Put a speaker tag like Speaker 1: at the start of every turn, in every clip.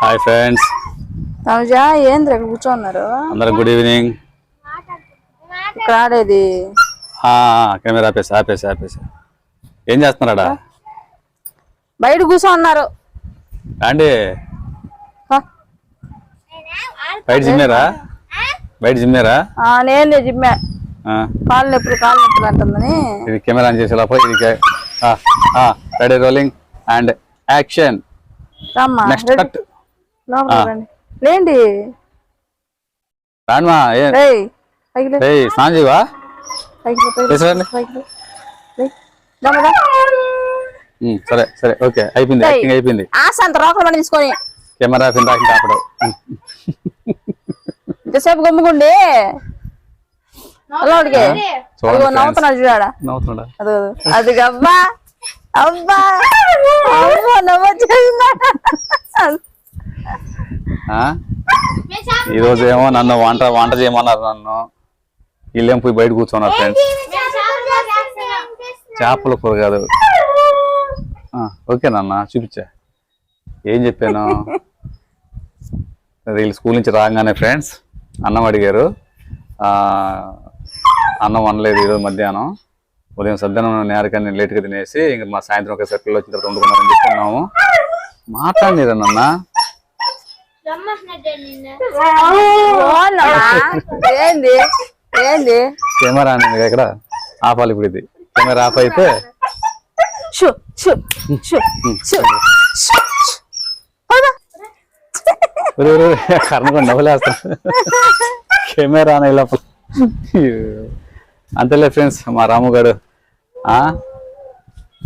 Speaker 1: Hi friends
Speaker 2: Tanuja ఏంద్ర ఇక్కడ కూర్చోన్నారు?
Speaker 1: అందరం గుడ్ ఈవినింగ్
Speaker 2: ఇక్కడ ఆడేది?
Speaker 1: కెమెరా ఆపేసి ఆపేసి ఆపేసి. ఏం చేస్తున్నారా
Speaker 2: బయట కూర్చో ఉన్నారు
Speaker 1: అండి. బయట జిమ్మారా బయట జిమ్మారా
Speaker 2: ఆ, నేనే జిమ్మే.
Speaker 1: ఆ,
Speaker 2: కాళ్ళు నొప్పులు కాళ్ళు నొప్పులు అంటుందని.
Speaker 1: ఇది కెమెరా ఆన్ చేసే లోపల ఇది ready rolling and action next. Cut
Speaker 2: లేండి.
Speaker 1: రానుమా.
Speaker 2: దమ్మదా?
Speaker 1: ఉమ్, సరే సరే ఓకే అయిపోయింది. యాక్టింగ్ అయిపోయింది.
Speaker 2: ఆశ అంత రోకలు తీసుకొని.
Speaker 1: కెమెరా కింద ఆపడు.
Speaker 2: ఇంతసేపు గమ్ముకుండి
Speaker 1: friends.
Speaker 2: నవ్వుతున్నాడు చూడాడా?
Speaker 1: నవ్వుతున్నాడా?
Speaker 2: అదో అది అబ్బా. అబ్బా. అబ్బా నవ్వొచ్చేసిందా?
Speaker 1: ఆ? ఈ రోజు ఏమో నన్ను వంట వంట చేయమన్నారు నన్ను. వీళ్ళేం పోయి బయట కూర్చున్నారు ఫ్రెండ్స్. చేపల కూర కాదు. ఓకే నాన్న చూపించా. ఏం చెప్పాను? వీళ్ళు స్కూల్ నుంచి రాగానే ఫ్రెండ్స్ అన్నం అడిగారు. అన్నం అనలేదు ఈరోజు మధ్యాహ్నం. ఉదయం సద్దనం నేరకని లేట్గా తినేసి ఇంక మా సాయంత్రం ఒక సర్కిల్ వచ్చిన తర్వాత వండుకున్నామని చెప్పుకున్నాము మాట్లాడిరా నాన్న?
Speaker 2: ఏంది? ఏంది?
Speaker 1: కెమెరా అనేది ఇక్కడ. ఆపాలి ఇప్పుడు ఇది. కెమెరా ఆఫ్ అయితే. కర్ణకొని నవ్వులేస్తా కెమెరా అనే లోపల. అంతేలే ఫ్రెండ్స్ మా రాము గారు ఆ,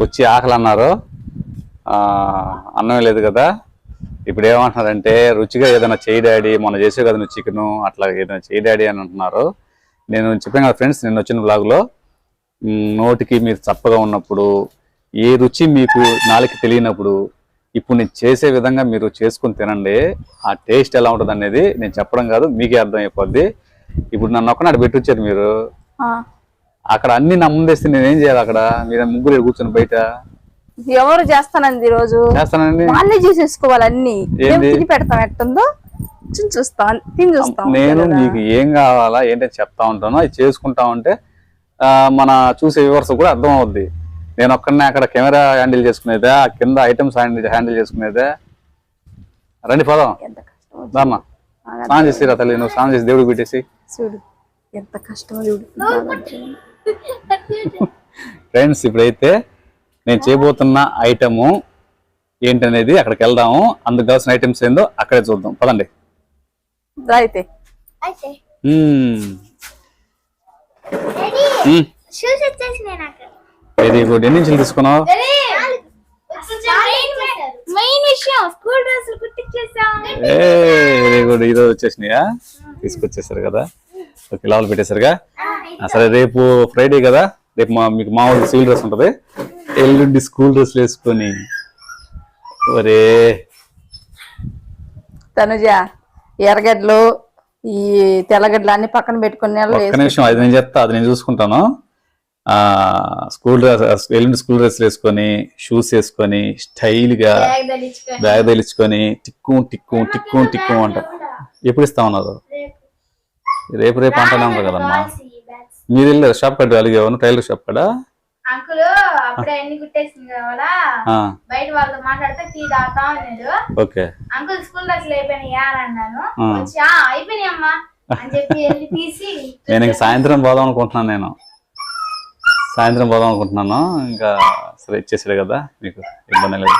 Speaker 1: వచ్చి ఆకలి అన్నారు. ఆ, అన్నం లేదు కదా. ఇప్పుడు ఏమంటున్నారంటే రుచిగా ఏదైనా చేయి డాడీ మొన్న చేసే కదా నువ్వు చికెన్ అట్లా ఏదైనా చేయి డాడీ అని అంటున్నారు. నేను చెప్పాను కదా ఫ్రెండ్స్ నేను వచ్చిన బ్లాగ్లో నోటికి మీరు చప్పగా ఉన్నప్పుడు ఏ రుచి మీకు నాలుగు తెలియనప్పుడు ఇప్పుడు నేను చేసే విధంగా మీరు చేసుకుని తినండి. ఆ టేస్ట్ ఎలా ఉంటుంది అనేది నేను చెప్పడం కాదు మీకే అర్థం అయిపోద్ది. ఇప్పుడు నన్ను ఒక్కనాడు పెట్టొచ్చారు మీరు. అక్కడ అన్ని నా ముందేస్తే నేనేం చేయాలి అక్కడ? మీరు ముగ్గురు కూర్చొని బయట
Speaker 2: ఎవరు చేస్తానంది ఈ రోజు?
Speaker 1: చేస్తానండి.
Speaker 2: వాళ్ళే చేసేసుకోవాలి అన్ని. తిని పెడతాం ఎట్టుందో? చూసి చూస్తాం తిని చూస్తాం.
Speaker 1: నేను. మీకు ఏం కావాలా ఏంటని చెప్తా ఉంటానో. అది చేసుకుంటా ఉంటే మన చూసే వివర్స్ కూడా అర్థం అవుద్ది. నేను ఒక్కడనే అక్కడ కెమెరా హ్యాండిల్ చేసుకునేదే ఆ కింద ఐటమ్స్ హ్యాండిల్ హ్యాండిల్ చేసుకునేదే. రండి పదం. దామ్మా స్నానం చేసిరా తల్లి నువ్వు స్నానం చేసి దేవుడికి పెట్టేసి.
Speaker 2: చూడు ఎంత చూడు.
Speaker 1: ఫ్రెండ్స్ ఇప్పుడైతే నేను చేయబోతున్న ఐటము ఏంటనేది అక్కడికి వెళ్దాము. అందుకు కావాల్సిన ఐటమ్స్ ఏందో అక్కడే చూద్దాం. పదండి.
Speaker 2: అయితే.
Speaker 1: వెరీ గుడ్ ఎన్ని ఇంచులు తీసుకున్నావు?
Speaker 3: మెయిన్ విషయం స్కూల్ డ్రెస్సులు కుట్టించేసాం
Speaker 1: ఏ వెరీ గుడ్ ఈరోజు వచ్చేసినాయా? తీసుకొచ్చేసారు కదా. ఓకే లోపల పెట్టేశారుగా? సరే రేపు ఫ్రైడే కదా? రేపు మా మీకు మామూలు సివిల్ డ్రెస్ ఉంటుంది. ఎల్లుండి స్కూల్ డ్రెస్లు వేసుకొని. ఒరే.
Speaker 2: తనుజ ఎర్రగడ్డలు ఈ తెల్లగడ్డలు అన్ని పక్కన పెట్టుకుని
Speaker 1: ఒక్క నిమిషం అది నేను చెప్తా అది నేను చూసుకుంటాను. ఆ స్కూల్ డ్రెస్ ఎల్లుండి స్కూల్ డ్రెస్ వేసుకొని షూస్ వేసుకొని స్టైల్గా బ్యాగ్ తగిలించుకొని టిక్కు టిక్కు టిక్కు టిక్కు అంట. ఎప్పుడు ఇస్తా ఉన్నారు రేపు. రేపు అంటానే ఉంటారు కదమ్మా. మీరు వెళ్ళారు? షాప్ కట్టు అలిగేవాను టైలర్ షాప్ కదా
Speaker 3: అంకుల్ అప్పుడే అన్ని కుట్టేసింది కదా
Speaker 1: ఆ,
Speaker 3: బయట వాళ్ళతో మాట్లాడితే టీ తాగుతా ఉన్నాడు
Speaker 1: ఓకే.
Speaker 3: అంకుల్ స్కూల్ అయిపోయినాయా అని అన్నాను.
Speaker 1: ఆ.
Speaker 3: వచ్చి "ఆ, అయిపోయినాయి అమ్మా. అని చెప్పి వెళ్ళి తీసి
Speaker 1: నేను ఇంక సాయంత్రం పోదాం అనుకుంటున్నాను నేను. సాయంత్రం పోదాం అనుకుంటున్నాను. ఇంకా సరే ఇచ్చేసాడు కదా. మీకు ఇబ్బంది లేదు.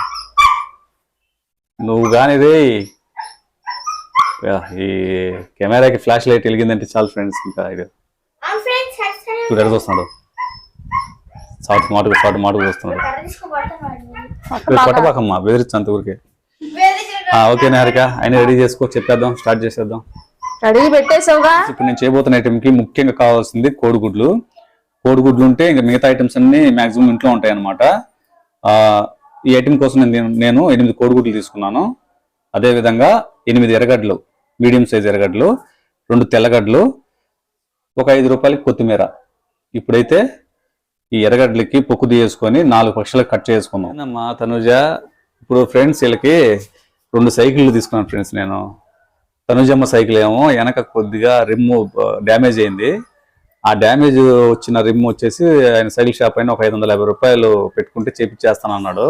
Speaker 1: నువ్వు కానీ రే. ఈ కెమెరాకి ఫ్లాష్ లైట్ వెలిగిందంటే చాలు ఫ్రెండ్స్ ఇంకా ఇది ఎక్కడ చూస్తున్నాడు సాటు మాటుకు సాటు మాటుకు చూస్తున్నాడు ఇప్పుడు కొట్టబాకమ్మా బెదిరించు అంత ఊరికే. ఆ, ఓకే నిహారిక అయినా రెడీ చేసుకో చెప్పేద్దాం స్టార్ట్ చేసేద్దాం.
Speaker 2: రెడీ పెట్టేసావుగా?
Speaker 1: ఇప్పుడు నేను చేయబోతున్న item కి ముఖ్యంగా కావాల్సింది కోడిగుడ్లు. కోడిగుడ్లు ఉంటే ఇంకా మిగతా ఐటమ్స్ అన్ని మాక్సిమం ఇంట్లో ఉంటాయి అనమాట ఈ ఐటమ్ కోసం నేను నేను ఎనిమిది కోడిగుడ్లు తీసుకున్నాను. అదే విధంగా ఎనిమిది ఎర్రగడ్డలు మీడియం సైజ్ ఎర్రగడ్డలు రెండు తెల్లగడ్డలు ఒక ఐదు రూపాయలకి కొత్తిమీర. ఇప్పుడైతే ఈ ఎర్రగడ్డలకి పొక్కు తీసుకొని నాలుగు పక్షులకు కట్ చేసుకున్నాం మా తనుజ? ఇప్పుడు ఫ్రెండ్స్ వీళ్ళకి రెండు సైకిళ్ళు తీసుకున్నాను ఫ్రెండ్స్ నేను. తనుజమ్మ సైకిల్ ఏమో వెనక కొద్దిగా రిమ్ డ్యామేజ్ అయింది. ఆ డ్యామేజ్ వచ్చిన రిమ్ వచ్చేసి ఆయన సైకిల్ షాప్ అయిన ఒక ఐదు వందల యాభై రూపాయలు పెట్టుకుంటే చేపించేస్తాను అన్నాడు.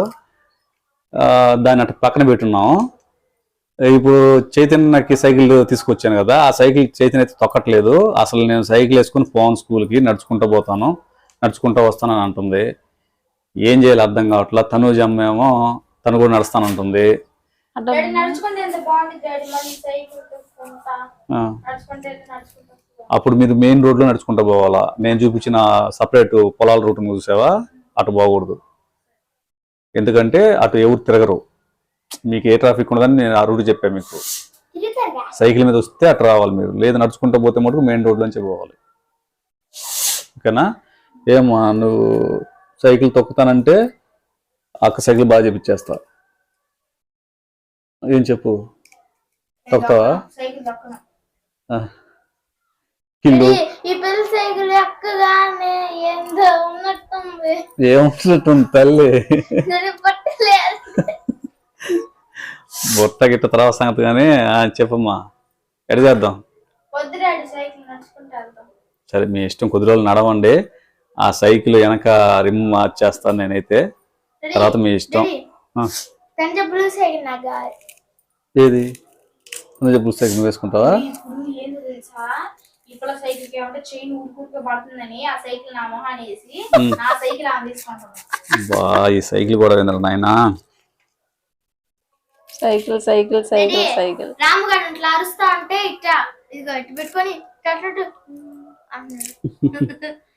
Speaker 1: దాన్ని అటు పక్కన పెట్టున్నాం. ఇప్పుడు చైతన్యకి సైకిల్ తీసుకొచ్చాను కదా ఆ సైకిల్ చైతన్య అయితే తొక్కట్లేదు. అసలు నేను సైకిల్ వేసుకుని పోను స్కూల్కి నడుచుకుంటూ పోతాను. నడుచుకుంటూ వస్తానని అంటుంది. ఏం చేయాలి అర్థం కావట్లా. తనుజమ్మ ఏమో తను కూడా నడుస్తానంటుంది. అప్పుడు మీరు మెయిన్ రోడ్లో నడుచుకుంటూ పోవాలా? నేను చూపించిన సపరేట్ పొలాల రూట్ చూసావా? అటు పోకూడదు. ఎందుకంటే అటు ఎవరు తిరగరు. మీకు ఏ ట్రాఫిక్ ఉండదని నేను ఆ రూట్ చెప్పాను మీకు. సైకిల్ మీద వస్తే అటు రావాలి మీరు. లేదు నడుచుకుంటూ పోతే మటుకు మెయిన్ రోడ్లోంచి పోవాలి. ఓకేనా? ఏమో నువ్వు సైకిల్ తొక్కుతానంటే అక్క సైకిల్ బాగా చెప్పించేస్తా ఏం చెప్పు? తొక్కుతావా. కిల్లు ఏముంటుంది తల్లి? బొట్ట గిట్ట తర్వాత సంగతి కానీ చెప్పమ్మా. ఎడ చేద్దాం సరే మీ ఇష్టం కొద్ది రోజులు నడవండి. ఆ సైకిల్ వెనక రిమ్ మార్చేస్తాను నేనైతే. తర్వాత మీ ఇష్టం.
Speaker 3: కంచె బ్లూ సైకిల్
Speaker 1: ఏది? వేసుకుంటావా?
Speaker 3: ఏందో సైకిల్కి ఏమంటే చైన్ ఊరుకూరుగా పడుతుందని ఆ సైకిల్ నా మొహాన్ని వేసి నా సైకిల్ ఆమె తీసుకుంటాను
Speaker 1: బా ఈ సైకిల్ కూడా వినరు నాయనా.
Speaker 2: Cycle cycle cycle cycle.
Speaker 3: ఇట్లా అరుస్తా ఉంటే ఇట్లా ఇదిగో ఇటు పెట్టుకొని ఇట్లా.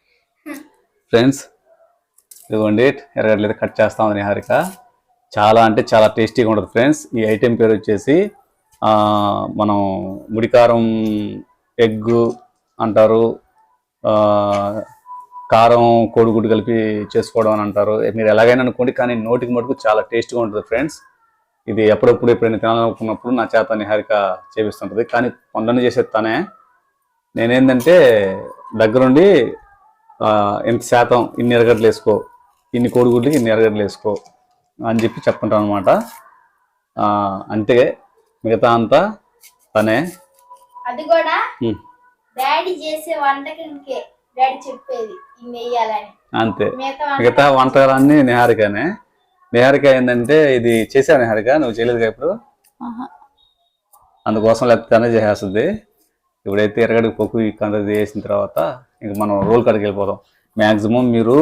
Speaker 1: ఫ్రెండ్స్ ఇదిగోండి ఎర్రగడ్డలు కట్ చేస్తాం నిహారిక. చాలా అంటే చాలా టేస్టీగా ఉంటుంది ఫ్రెండ్స్. ఈ ఐటెం పేరు వచ్చేసి మనం ముడికారం ఎగ్ అంటారు కారం కోడిగుడ్డు కలిపి చేసుకోవడం అని అంటారు. మీరు ఎలాగైనా అనుకోండి కానీ నోటికి మటుకు చాలా టేస్ట్గా ఉంటుంది ఫ్రెండ్స్. ఇది ఎప్పుడప్పుడు ఎప్పుడైనా తినాలనుకున్నప్పుడు నా చేత నిహారిక చేపిస్తుంటుంది. కానీ పండుగ చేసేది తనే. నేనేంటంటే దగ్గరుండి ఎంత శాతం ఇన్ని ఎరగడ్డలు వేసుకో? ఇన్ని కోడిగుడ్లకి ఇన్ని ఎరగడ్డలు వేసుకో? అని చెప్పి చెప్తుంటాను అనమాట అంతే మిగతా అంతా తనే.
Speaker 3: అది కూడా
Speaker 1: ఉమ్,
Speaker 3: డాడీ చేసే వంటకి ఇంకే డాడీ చెప్పేది ఇన్ని వేయాలని
Speaker 1: అంతే.
Speaker 3: మిగతా వంట
Speaker 1: మిగతా వంటలన్నీ నిహారికనే. నిహారిక ఏంటంటే ఇది చేసావు నిహారిక? నువ్వు చేయలేదుగా ఇప్పుడు? అందుకోసం లేకపోతే తనే చేసేస్తుంది. ఇప్పుడైతే ఎరగడికి పప్పు కంద చేసిన తర్వాత ఇంక మనం రోల్ కాడికి వెళ్ళిపోతాం మ్యాక్సిమం మీరు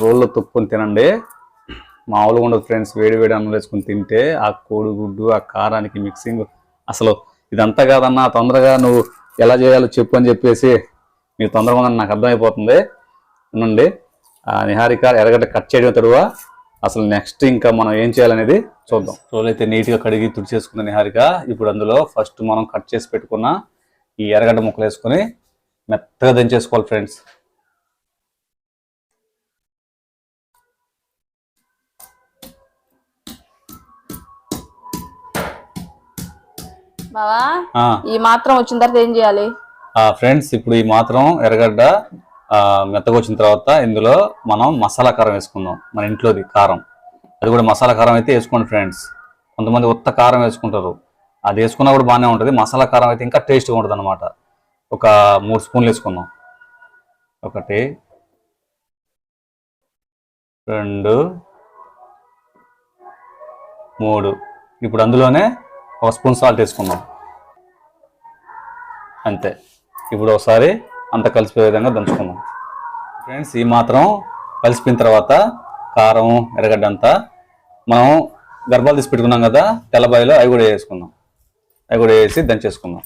Speaker 1: రోల్లో తొక్కుని తినండి. మామూలుగా ఉండదు ఫ్రెండ్స్ వేడి వేడి అన్నం వేసుకుని తింటే ఆ కోడిగుడ్డు ఆ కారానికి మిక్సింగ్ అసలు ఇదంతా కాదన్నా తొందరగా నువ్వు ఎలా చేయాలో చెప్పు అని చెప్పేసి మీకు తొందరగా ఉందని నాకు అర్థమైపోతుంది. నుండి ఆ నిహారిక ఎరగడ్డ కట్ చేయడం తడువా అసలు నెక్స్ట్ ఇంకా మనం ఏం చేయాలనేది చూద్దాం. రోల్ అయితే నీట్గా కడిగి తుడిచేసుకుంది నిహారిక. ఇప్పుడు అందులో ఫస్ట్ మనం కట్ చేసి పెట్టుకున్న ఈ ఎరగడ్డ ముక్కలు వేసుకొని మెత్తగా దంచేసుకోవాలి ఫ్రెండ్స్.
Speaker 2: ఈ మాత్రం వచ్చిన తర్వాత ఏం చేయాలి?
Speaker 1: ఆ ఫ్రెండ్స్ ఇప్పుడు ఈ మాత్రం ఎర్రగడ్డ మెత్తగా వచ్చిన తర్వాత ఇందులో మనం మసాలా కారం వేసుకుందాం మన ఇంట్లోది కారం. అది కూడా మసాలా కారం అయితే వేసుకోండి ఫ్రెండ్స్. కొంతమంది ఉత్త కారం వేసుకుంటారు. అది వేసుకున్నా కూడా బాగానే ఉంటుంది. మసాలా కారం అయితే ఇంకా టేస్ట్గా ఉంటుంది అనమాట ఒక మూడు స్పూన్లు వేసుకుందాం. ఒకటి రెండు మూడు. ఇప్పుడు అందులోనే ఒక స్పూన్ సాల్ట్ వేసుకుందాం. అంతే. ఇప్పుడు ఒకసారి అంత కలిసిపోయే విధంగా దంచుకుందాం. ఫ్రెండ్స్ ఈ మాత్రం కలిసిపోయిన తర్వాత కారం ఎర్రగడ్డ అంతా మనం గర్భాలు తీసి పెట్టుకున్నాం కదా తెల్లబాయిలో అవి కూడా వేసుకుందాం. అవి కూడా వేసి దంచేసుకుందాం.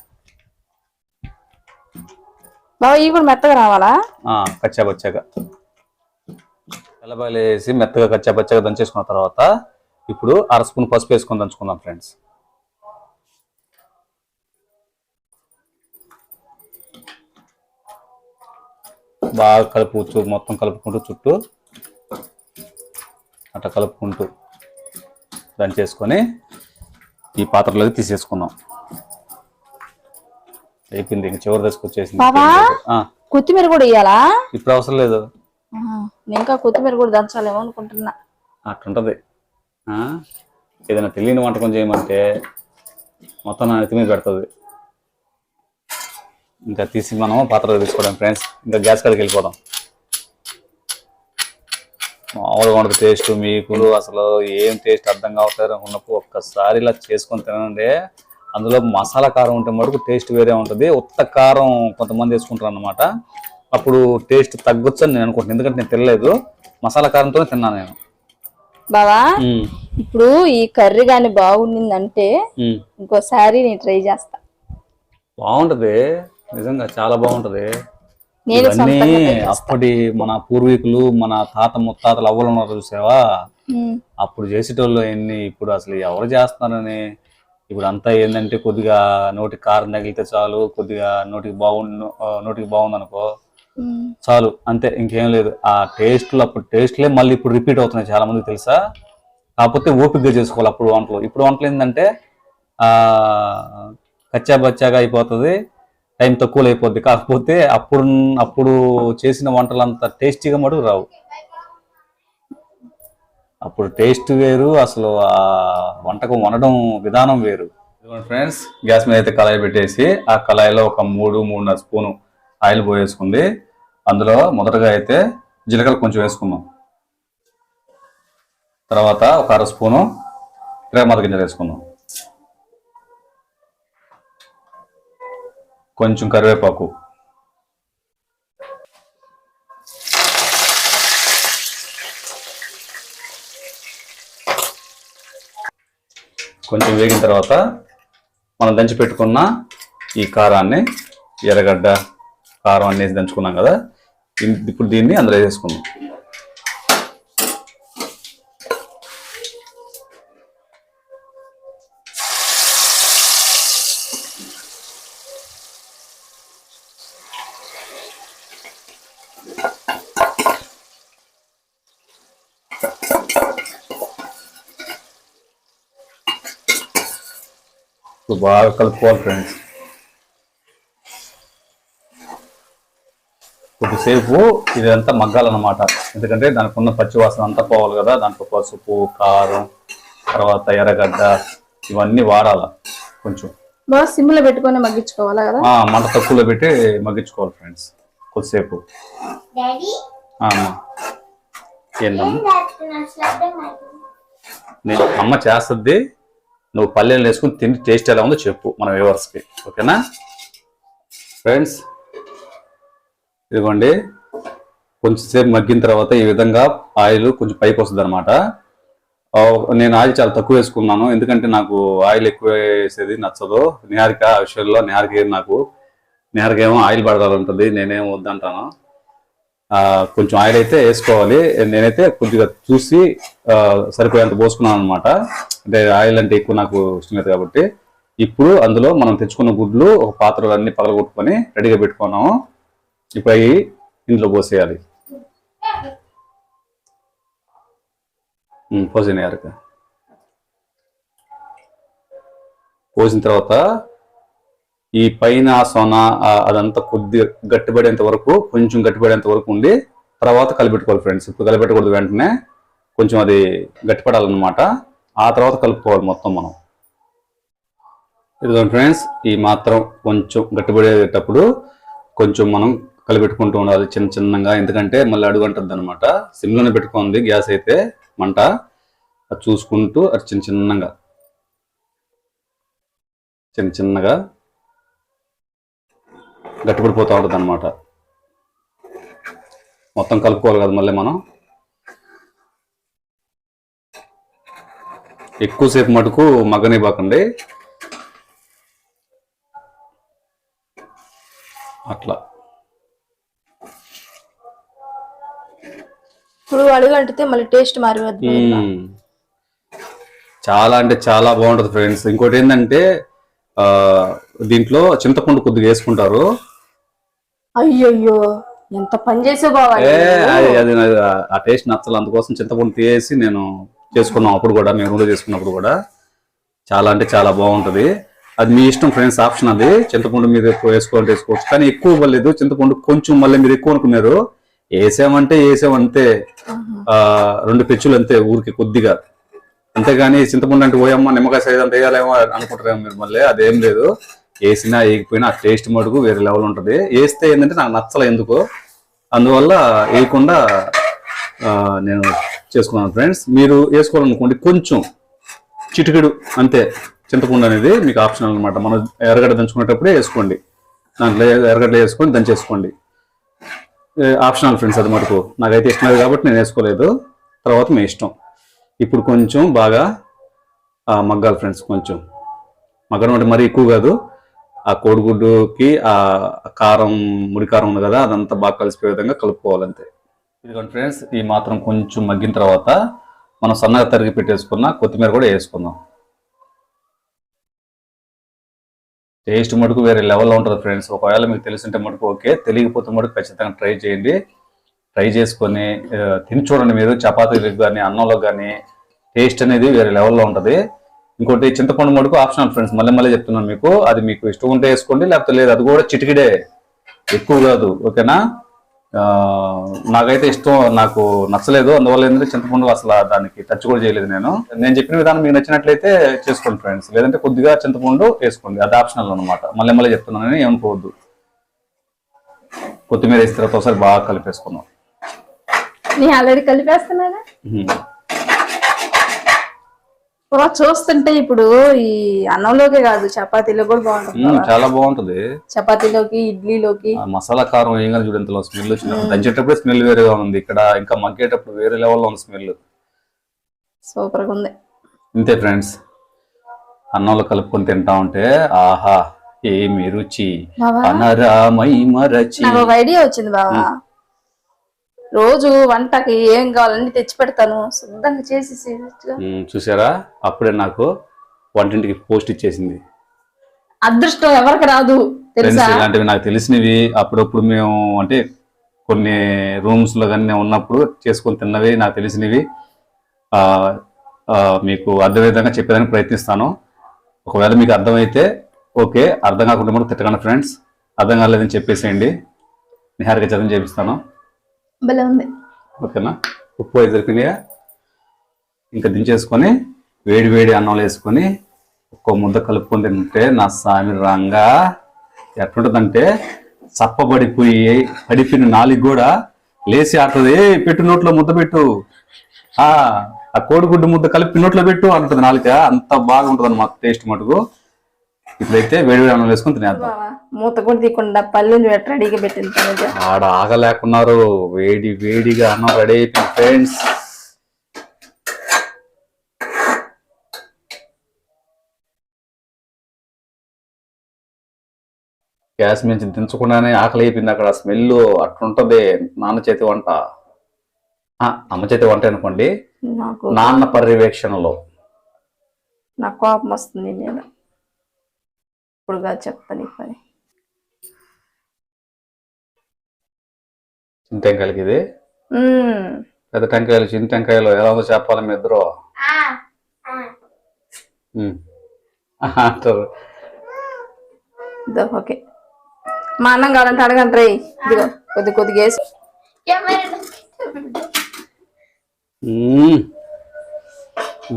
Speaker 2: బాబా ఇవి కూడా మెత్తగా రావాలా?
Speaker 1: ఆ, కచ్చా పచ్చాగా తెల్లబాయిలు వేసి మెత్తగా కచ్చా పచ్చాగా దంచేసుకున్న తర్వాత ఇప్పుడు అర స్పూన్ పసుపు వేసుకొని దంచుకుందాం ఫ్రెండ్స్. బాగా కలుపుచ్చు మొత్తం కలుపుకుంటూ చుట్టూ అట్లా కలుపుకుంటూ దంచేసుకొని ఈ పాత్రలోకి తీసేసుకుందాం. అయిపోయింది. ఇంక చివరి దశకు వచ్చేసింది? ఆ,
Speaker 2: కొత్తిమీర కూడా వేయాలా
Speaker 1: ఇప్పుడు అవసరం లేదు.
Speaker 2: నేను ఇంకా కొత్తిమీర కూడా దంచాలేమో అనుకుంటున్నా.
Speaker 1: అట్లుంటది. ఆ? ఏదైనా తెలియని వంటకం చేయమంటే మొత్తం నా నెత్తి మీద పెడుతుంది. ఇంకా తీసి మనం పాత్రలో తీసుకోవడం ఫ్రెండ్స్ ఇంకా గ్యాస్ కాడికి వెళ్ళిపోదాం. మామూలుగా ఉండదు. టేస్ట్ మీకులు అసలు ఏం టేస్ట్ అర్థం కావట్లేదు అనుకున్నప్పుడు ఒక్కసారి ఇలా చేసుకొని తినండి అందులో మసాలా కారం ఉంటే మటుకు టేస్ట్ వేరే ఉంటుంది. ఉత్త కారం కొంతమంది వేసుకుంటారు అన్నమాట అప్పుడు టేస్ట్ తగ్గొచ్చు అని నేను అనుకుంటున్నాను ఎందుకంటే నేను తినలేదు. మసాలా కారంతోనే తిన్నాను నేను.
Speaker 2: బావా
Speaker 1: ఉమ్,
Speaker 2: ఇప్పుడు ఈ కర్రీ గాని బాగుండిందంటే. ఇంకోసారి నేను ట్రై చేస్తా.
Speaker 1: బాగుంటది. నిజంగా చాలా బాగుంటది.
Speaker 2: నేను
Speaker 1: ఇవన్నీ. అప్పటి మన పూర్వీకులు మన తాత ముత్తాతలు అవ్వలు ఉన్నారు చూసావా? అప్పుడు చేసేటోళ్ళు ఎన్ని ఇప్పుడు అసలు ఎవరు చేస్తున్నారని ఇప్పుడు అంతా ఏంటంటే కొద్దిగా నోటికి కారం తగిలితే చాలు కొద్దిగా నోటికి బాగుండు నోటికి బాగుంది అనుకో. చాలు అంతే ఇంకేం లేదు. ఆ టేస్ట్లు అప్పుడు టేస్ట్లే మళ్ళీ ఇప్పుడు రిపీట్ అవుతున్నాయి చాలా మందికి తెలుసా? కాకపోతే ఓపికగా చేసుకోవాలి అప్పుడు వంటలు. ఇప్పుడు వంటలు ఏంటంటే ఆ కచ్చా బచ్చాగా అయిపోతుంది టైం తక్కువలో అయిపోద్ది. కాకపోతే అప్పుడు అప్పుడు చేసిన వంటలు అంత టేస్టీగా మటుకు రావు. అప్పుడు టేస్ట్ వేరు అసలు ఆ వంటకం వండడం విధానం వేరు. ఫ్రెండ్స్ గ్యాస్ మీద అయితే కళాయి పెట్టేసి ఆ కళాయిలో ఒక మూడు మూడున్నర స్పూను ఆయిల్ పోయేసుకుంది. అందులో మొదటగా అయితే జీలకర్ర కొంచెం వేసుకుందాం. తర్వాత ఒక అర స్పూను ప్రేమద గింజలు వేసుకుందాం. కొంచెం కరివేపాకు. కొంచెం వేగిన తర్వాత మనం దంచి పెట్టుకున్న ఈ కారాన్ని ఎర్రగడ్డ కారం అన్నేసి దంచుకున్నాం కదా. ఇప్పుడు దీన్ని అందులో వేసుకుందాం ఇప్పుడు బాగా కలుపుకోవాలి ఫ్రెండ్స్ కొద్దిసేపు ఇదంతా మగ్గాలన్నమాట. ఎందుకంటే దానికి ఉన్న పచ్చి వాసన అంతా పోవాలి కదా. దాంట్లో పసుపు కారం తర్వాత ఎర్రగడ్డ ఇవన్నీ వాడాల కొంచెం.
Speaker 2: బాగా సిమ్లో పెట్టుకొని మగ్గించుకోవాలా కదా?
Speaker 1: ఆ, మంట తక్కువలో పెట్టి మగ్గించుకోవాలి ఫ్రెండ్స్ కొద్దిసేపు.
Speaker 3: డాడీ
Speaker 1: ఆ, అమ్మ. ఏందమ్మా? నేను అమ్మ చేస్తుంది నువ్వు పల్లెలు వేసుకుని తిని టేస్ట్ ఎలా ఉందో చెప్పు మన వ్యూవర్స్కి. ఓకేనా? ఫ్రెండ్స్ ఇదిగోండి. కొంచెంసేపు మగ్గిన తర్వాత ఈ విధంగా ఆయిల్ కొంచెం పైకి వస్తుంది అనమాట నేను ఆయిల్ చాలా తక్కువ వేసుకున్నాను. ఎందుకంటే నాకు ఆయిల్ ఎక్కువ వేసేది నచ్చదు. నిహారిక ఆ విషయంలో నిహారిక నాకు నిహారిక ఏమో ఆయిల్ పడదాలంటుంది నేనేం వద్దంటాను. కొంచెం ఆయిల్ అయితే వేసుకోవాలి. నేనైతే కొద్దిగా చూసి సరిపోయేంత పోసుకున్నాను అనమాట అంటే ఆయిల్ అంటే ఎక్కువ నాకు ఇష్టం లేదు కాబట్టి. ఇప్పుడు అందులో మనం తెచ్చుకున్న గుడ్లు ఒక పాత్రలు అన్ని పగలగొట్టుకొని రెడీగా పెట్టుకున్నాము. ఇప్పుడు అవి ఇంట్లో పోసేయాలి. పోసిన పోసిన తర్వాత ఈ పైన సొన అదంతా కొద్దిగా గట్టిపడేంత వరకు కొంచెం గట్టిపడేంత వరకు ఉండి తర్వాత కలిపెట్టుకోవాలి ఫ్రెండ్స్. ఇప్పుడు కలిపెట్టకూడదు వెంటనే కొంచెం అది గట్టిపడాలన్నమాట. ఆ తర్వాత కలుపుకోవాలి మొత్తం మనం. ఇదిగోండి ఫ్రెండ్స్ ఈ మాత్రం కొంచెం గట్టిపడేటప్పుడు కొంచెం మనం కలిపెట్టుకుంటూ ఉండాలి చిన్న చిన్నగా. ఎందుకంటే మళ్ళీ అడుగు అంటుంది అనమాట సిమ్లోనే పెట్టుకుంది గ్యాస్ అయితే మంట. అది చూసుకుంటూ అది చిన్న చిన్నగా. చిన్న చిన్నగా. గట్టిపడిపోతూ ఉంటుంది అనమాట మొత్తం కలుపుకోవాలి కదా మళ్ళీ మనం. ఎక్కువసేపు మటుకు మగ్గనివ్వకండి అట్లా.
Speaker 2: ఇప్పుడు అడుగు అంటితే మళ్ళీ టేస్ట్ మారిపోద్ది
Speaker 1: మ్మ్. చాలా అంటే చాలా బాగుంటది ఫ్రెండ్స్. ఇంకోటి ఏంటంటే ఆ దీంట్లో చింతపండు కొద్దిగా వేసుకుంటారు.
Speaker 2: అయ్యయ్యో ఎంత పని చేసే
Speaker 1: అది ఆ టేస్ట్ నచ్చలు అందుకోసం చింతపండు తీసేసి నేను చేసుకున్నాం అప్పుడు కూడా మేము రూమ్లో చేసుకున్నప్పుడు కూడా. చాలా అంటే చాలా బాగుంటది. అది మీ ఇష్టం ఫ్రెండ్స్ ఆప్షన్ అది. చింతపండు ఎక్కువ వేసుకోవాలంటే వేసుకోవచ్చు. కానీ ఎక్కువ ఇవ్వలేదు. చింతపండు కొంచెం మళ్ళీ మీరు ఎక్కువ అనుకున్నారు. వేసామంటే వేసామంతే ఆ రెండు పెచ్చులు అంతే ఊరికి కొద్దిగా. అంతేగాని చింతపండు అంటే ఓయమ్మ నిమ్మకాయ సైజ్ అంత వేయాలేమో అనుకుంటారేమో మీరు మళ్ళీ. అదేం లేదు. వేసినా వేయకపోయినా ఆ టేస్ట్ మటుకు వేరే లెవెల్ ఉంటుంది. వేస్తే ఏంటంటే నాకు నచ్చలే ఎందుకో. అందువల్ల వేయకుండా నేను చేసుకున్నాను ఫ్రెండ్స్ మీరు వేసుకోవాలనుకోండి కొంచెం చిటికెడు అంతే. చింతపండు అనేది మీకు ఆప్షనల్ అనమాట మనం ఎర్రగడ్డ దంచుకునేటప్పుడే వేసుకోండి. దాంట్లో ఎర్రగడ్డ వేసుకొని దంచేసుకోండి. ఆప్షనల్ ఫ్రెండ్స్ అది మటుకు. నాకైతే ఇష్టం లేదు కాబట్టి నేను వేసుకోలేదు. తర్వాత మీ ఇష్టం. ఇప్పుడు కొంచెం బాగా మగ్గాలి ఫ్రెండ్స్ కొంచెం. మగ్గడం అంటే మరీ ఎక్కువ కాదు. ఆ కోడిగుడ్డుకి ఆ కారం ముడి కారం ఉంది కదా అదంతా బాగా కలిసిపోయే విధంగా కలుపుకోవాలంతే. ఇదిగోండి ఫ్రెండ్స్ ఈ మాత్రం కొంచెం మగ్గిన తర్వాత మనం సన్నగా తరిగి పెట్టేసుకున్న కొత్తిమీర కూడా వేసుకుందాం. టేస్ట్ మటుకు వేరే లెవెల్లో ఉంటుంది ఫ్రెండ్స్. ఒకవేళ మీకు తెలిసింటే మటుకు ఓకే. తెలియకపోతే మటుకు ఖచ్చితంగా ట్రై చేయండి. ట్రై చేసుకొని తిని చూడండి మీరు. చపాతీలకు కానీ అన్నంలో కానీ టేస్ట్ అనేది వేరే లెవెల్లో ఉంటుంది. ఇంకోటి చింతపండు మటుకు ఆప్షనల్ ఫ్రెండ్స్ మళ్ళీ మళ్ళీ చెప్తున్నాను మీకు. అది మీకు ఇష్టం ఉంటే వేసుకోండి లేకపోతే లేదు అది కూడా చిటికిడే. ఎక్కువ కాదు ఓకేనా? నాకైతే ఇష్టం నాకు నచ్చలేదు. అందువల్ల ఏంటంటే చింతపండు అసలు దానికి టచ్ కూడా చేయలేదు నేను. నేను చెప్పిన విధానం మీకు నచ్చినట్లయితే చేసుకోండి ఫ్రెండ్స్. లేదంటే కొద్దిగా చింతపండు వేసుకోండి అది ఆప్షనల్ అనమాట మళ్ళీ మళ్ళీ చెప్తున్నానని ఏమనుకోవద్దు. కొత్తిమీర వేసిన తర్వాత ఒకసారి బాగా కలిపేసుకుందాం.
Speaker 2: నీ ఆల్రెడీ చూస్తుంటే ఇప్పుడు ఈ అన్నంలోకే కాదు చపాతీలో కూడా బాగుంటుంది
Speaker 1: చాలా బాగుంటది.
Speaker 2: చపాతీలోకి ఇడ్లీలోకి.
Speaker 1: మసాలా కారం ఏం కానీ చూడంతలో స్మెల్ వచ్చిన దంచేటప్పుడు స్మెల్ వేరేగా ఉంది. ఇక్కడ ఇంకా మగ్గేటప్పుడు వేరే లెవెల్లో ఉంది స్మెల్.
Speaker 2: సూపర్గా ఉంది.
Speaker 1: ఇంతే ఫ్రెండ్స్. అన్నంలో కలుపుకొని తింటా ఉంటే ఆహా ఏమి రుచి. అనరామై మరచి.
Speaker 2: ఐడియా వచ్చింది బావా. రోజు వంటకి ఏం కావాలని తెచ్చి పెడతాను. శుద్ధంగా చేసి
Speaker 1: ఉమ్, చూసారా? అప్పుడే నాకు వంటింటికి పోస్ట్ ఇచ్చేసింది.
Speaker 2: అదృష్టం ఎవరికి రాదు తెలుసా?
Speaker 1: ఇలాంటివి నాకు తెలిసినవి. అప్పుడప్పుడు మేము అంటే కొన్ని రూమ్స్లో కానీ ఉన్నప్పుడు చేసుకొని తిన్నవి నాకు తెలిసినవి. మీకు అర్థమయ్యే విధంగా చెప్పేదానికి ప్రయత్నిస్తాను. ఒకవేళ మీకు అర్థమైతే ఓకే అర్థం కాకుండా కూడా తిట్టకండి ఫ్రెండ్స్. అర్థం కాలేదని చెప్పేసేయండి. నిహారిక చదువు చేపిస్తాను.
Speaker 2: భలే ఉంది.
Speaker 1: ఓకేనా? ఉప్పు అయితే సరిపోయినాయా ఇంకా దించేసుకొని వేడి వేడి అన్నంలో వేసుకొని ఒక్కో ముద్ద కలుపుకొని తింటే నా సామి రంగా. ఎట్లుంటుందంటే చప్పబడిపోయి పడిపోయిన నాలుగు కూడా లేచి ఆడుతుంది. "ఏ, పెట్టు నోట్లో ముద్ద పెట్టు. ఆ ఆ కోడిగుడ్డు ముద్ద కలిపి నోట్లో పెట్టు అంటుంది నాలుక. అంత బాగుంటుంది అన్నమాట టేస్ట్ మటుకు. ఇప్పుడైతే వేడి వేడి అన్నం వేసుకొని తినేద్దాం.
Speaker 2: మూత కూడా తీయకుండా పళ్ళు పెట్టి రెడీగా పెట్టింది.
Speaker 1: ఆడ ఆగలేకున్నారు వేడి వేడిగా అన్నం రెడీ అయిపోయింది ఫ్రెండ్స్. గ్యాస్ మించి దించకుండానే ఆకలి అయిపోయింది అక్కడ స్మెల్ అట్లుంటది నాన్న చేతి వంట. అమ్మ చేతి వంట అనుకోండి
Speaker 2: నాకు
Speaker 1: నాన్న పర్యవేక్షణలో.
Speaker 2: నాకు కోపం వస్తుంది నేను ఇప్పుడుగా చెప్తాను ఈ పని.
Speaker 1: చిన్న టెంకాయలకి ఇది. పెద్ద టెంకాయలు చిన్న టెంకాయలు ఎలా ఉందో చెప్పాలి మీ ఇద్దరు?
Speaker 2: ఓకే. మా అన్నం కావాలంటే అడగండి రే ఇదిగో కొద్ది కొద్దిగా వేసి.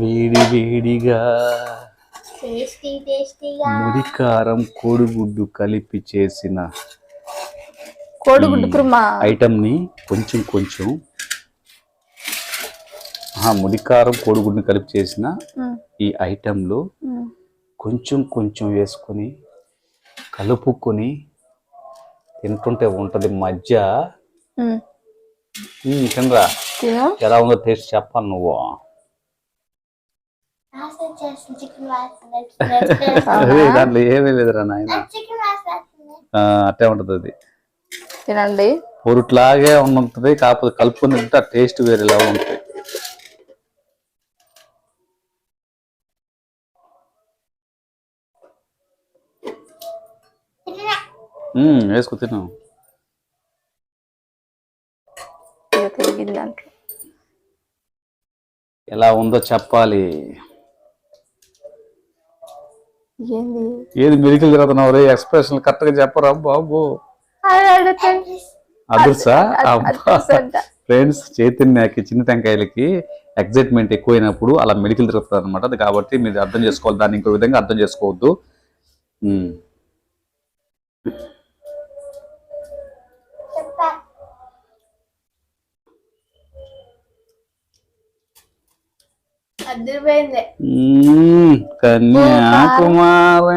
Speaker 1: వేడి వేడిగా. ముడికారం కోడిగుడ్డు కలిపి చేసిన
Speaker 2: కోడిగుడ్డు కుర్మా.
Speaker 1: ఐటమ్ని కొంచెం కొంచెం ఆ, ముడికారం కోడిగుడ్డుని కలిపి చేసిన. ఈ ఐటెంలో. కొంచెం కొంచెం వేసుకొని కలుపుకొని తింటుంటే ఉంటది మధ్య తినరా?
Speaker 2: తిను.
Speaker 1: ఎలా ఉందో టేస్ట్ చెప్పాలి నువ్వు
Speaker 3: వాసన చేస్తుంది చికెన్ వాసన
Speaker 1: అదే దాంట్లో ఏమీ లేదురా నాయన. అట్టే ఉంటది. అది
Speaker 2: తినండి.
Speaker 1: పొరుట్లాగే ఉంటుంది కాకపోతే కలుపుకొని తింటే ఆ టేస్ట్ వేరే లెవెల్ ఉంటుంది వేసుకో తిను.
Speaker 2: ఇక తిరిగింది దాంట్లో.
Speaker 1: ఎలా ఉందో చెప్పాలి.
Speaker 2: ఏంది?
Speaker 1: మెడికల్ తిరుగుతున్నావు? రే ఎక్స్ప్రెషన్ కరెక్ట్గా చెప్పరా? బాబు.
Speaker 2: అంట.
Speaker 1: ఫ్రెండ్స్ చైతన్యకి చిన్న టెంకాయలకి ఎగ్జైట్మెంట్ ఎక్కువైనప్పుడు అలా మెడికల్ తిరుగుతుంది అనమాట కాబట్టి మీరు అర్థం చేసుకోవాలి. దాన్ని ఇంకో విధంగా అర్థం చేసుకోవద్దు. కన్యాకుమారి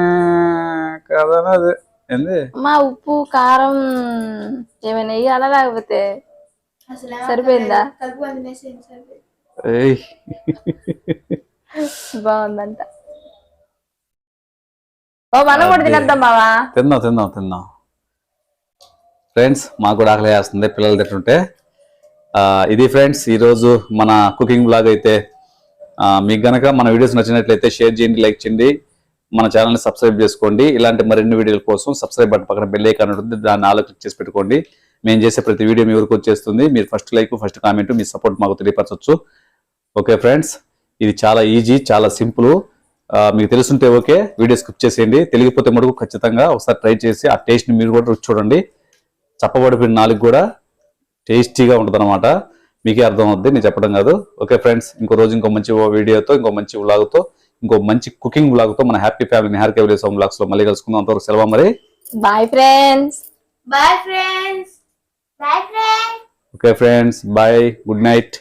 Speaker 1: కథనది. ఏంది?
Speaker 2: మా ఉప్పు కారం ఏమైనా వేయాలా లేకపోతే
Speaker 3: అసలు
Speaker 2: సరిపోయిందా? బాగుందంట. ఓ మనం కూడా తినేద్దాం బావా.
Speaker 1: తిందాం తిందాం తిందాం ఫ్రెండ్స్ మాకు కూడా ఆకలి వేస్తుంది పిల్లలు తింటుంటే. ఆ, ఇది ఫ్రెండ్స్ ఈరోజు మన కుకింగ్ బ్లాగ్ అయితే మీకు గనక మన వీడియోస్ నచ్చినట్లయితే షేర్ చేయండి లైక్ చేయండి. మన ఛానల్ని సబ్స్క్రైబ్ చేసుకోండి. ఇలాంటి మరిన్ని వీడియోల కోసం సబ్స్క్రైబ్ బటన్ పక్కన బెల్ ఐకాన్ ఉంటుంది. దాన్ని ఆలో క్లిక్ చేసి పెట్టుకోండి. మేము చేసే ప్రతి వీడియో మీ వరకు వచ్చేస్తుంది. మీరు ఫస్ట్ లైక్ ఫస్ట్ కామెంట్ మీ సపోర్ట్ మాకు తెలియపరచవచ్చు ఓకే ఫ్రెండ్స్ ఇది చాలా ఈజీ చాలా సింపుల్ మీకు తెలుసుంటే ఓకే వీడియో స్కిప్ చేసేయండి. తెలియకపోతే మటుకు ఖచ్చితంగా ఒకసారి ట్రై చేసి ఆ టేస్ట్ని మీరు కూడా రుచి చూడండి. చప్పబడిపోయిన నాలుగు కూడా టేస్టీగా ఉంటుంది మీకే అర్థం అవుద్ది నేను చెప్పడం కాదు. ఓకే ఫ్రెండ్స్ ఇంకో రోజు ఇంకో మంచి వీడియోతో ఇంకో మంచి వ్లాగ్తో ఇంకో మంచి కుకింగ్ వ్లాగ్తో మన హ్యాపీ ఫ్యామిలీ హ్యార్ కేవలేస్ హోమ్ వ్లాగ్స్లో మళ్ళీ కలుసుకుందాం. అంతవరకు సెలవు మరి.
Speaker 2: Bye friends
Speaker 3: bye friends bye friends
Speaker 1: okay friends bye good night